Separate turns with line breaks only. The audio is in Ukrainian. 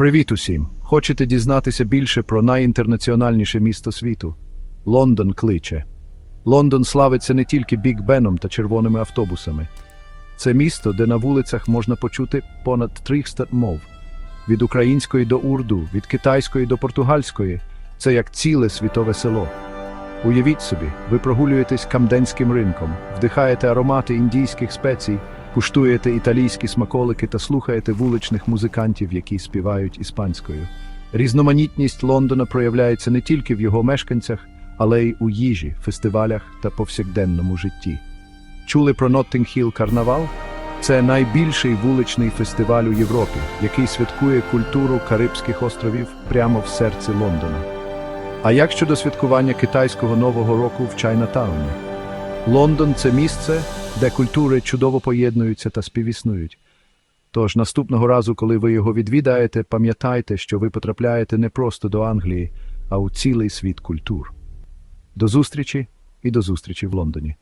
Привіт усім! Хочете дізнатися більше про найінтернаціональніше місто світу? Лондон кличе. Лондон славиться не тільки Біг Беном та червоними автобусами. Це місто, де на вулицях можна почути понад 300 мов. Від української до урду, від китайської до португальської. Це як ціле світове село. Уявіть собі, ви прогулюєтесь камденським ринком, вдихаєте аромати індійських спецій, куштуєте італійські смаколики та слухаєте вуличних музикантів, які співають іспанською. Різноманітність Лондона проявляється не тільки в його мешканцях, але й у їжі, фестивалях та повсякденному житті. Чули про Hill Карнавал? Це найбільший вуличний фестиваль у Європі, який святкує культуру Карибських островів прямо в серці Лондона. А як щодо святкування китайського Нового року в Чайнатауні? Лондон це місце, де культури чудово поєднуються та співіснують. Тож наступного разу, коли ви його відвідаєте, пам'ятайте, що ви потрапляєте не просто до Англії, а у цілий світ культур. До зустрічі і до зустрічі в Лондоні.